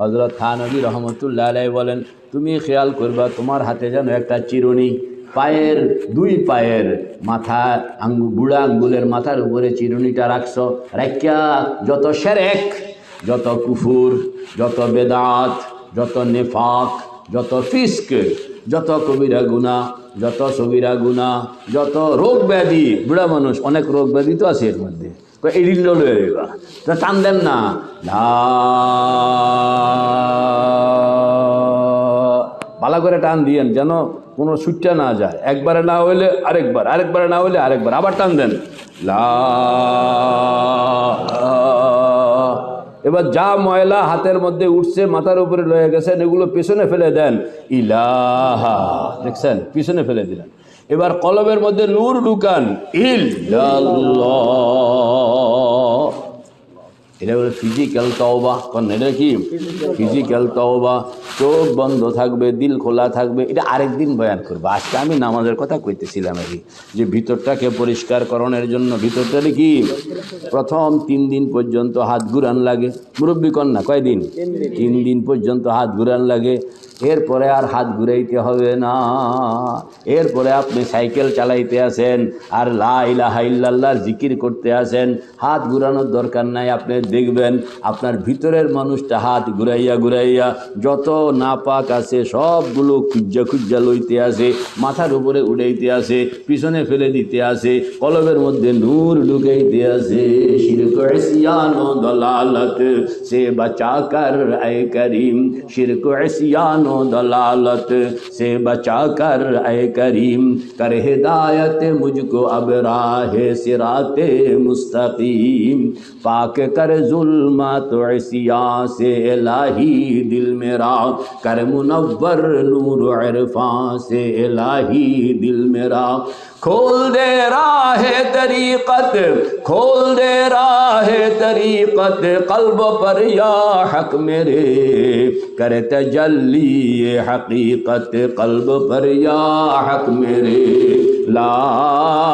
হজরত থানবী রহমতুল্লাহ আলাই বলেন, তুমি খেয়াল করবা, তোমার হাতে যেন একটা চিরুনি, পায়ের, দুই পায়ের মাথা আঙ্গু, বুড়া আঙ্গুলের মাথার উপরে চিরুনিটা রাখছ রাখিয়া যত সেরেক, যত কুফুর, যত বেদাত, যত নেফাক, যত ফিস্ক, যত কবিরা গুণা যত সবিরা গুণা যত রোগ ব্যাধি। বুড়া মানুষ, অনেক রোগ ব্যাধি তো আছে এর মধ্যে। রইবা টান দেন না। ভালো করে টান দিয়েন যেন কোনো সুটটা না যায়। একবারে না হইলে আরেকবার, আরেকবারে না হইলে আরেকবার, আবার টান দেন। লা এবার যা ময়লা হাতের মধ্যে উঠছে, মাথার উপরে লয়ে গেছেন, এগুলো পেছনে ফেলে দেন। ইলাহা, দেখছেন? পিছনে ফেলে দিলেন। এবার কলমের মধ্যে নূর ঢুকান। ইল্লাল্লাহ। এটা হলো ফিজিক্যাল তওবা কারণ এটা কি? ফিজিক্যাল তওবা, চোখ বন্ধ থাকবে, দিল খোলা থাকবে, এটা আরেকদিন বয়ান করব। আজকে আমি নামাজের কথা কইতেছিলাম আর কি যে ভিতরটাকে পরিষ্কার করণের জন্য ভিতরটা কি প্রথম তিন দিন পর্যন্ত হাত ঘুরান লাগে। মুরব্বী কন্যা, কয়দিন? তিন দিন পর্যন্ত হাত ঘুরান লাগে। এরপরে আর হাত ঘুরাইতে হবে না। এরপরে আপনি সাইকেল চালাইতে আসেন, আর লা ইলাহা জিকির করতে আসেন। হাত ঘুরানোর দরকার নাই, আপনি দেখবেন আপনার ভিতরের মানুষটা হাত ঘুরাইয়া ঘুরাইয়া যত নাপাক আছে সবগুলো খুজ্জা খুজ্জা লইতে আসে মাথার উপরে উড়াইতে আসে পিছনে ফেলে দিতে আসে কলবের মধ্যে নূর ঢুকাইতে আসে শিরক ইসিয়ানো দলালত সে বাঁচা কর আয় করিম শিরক ইসিয়ানো দলালত से बचा कर ए करीम कर हिदायत मुझको अब राह सिराते मुस्तकीम पाक कर بے ظلمت و سے الہی دل میرا، کر منور نور عرفان سے الہی دل میرا۔ کھول دے راہ طریقت، کھول دے راہ طریقت، قلب پر یا حق میرے۔ کر تجلی حقیقت، قلب پر یا حق میرے۔ لا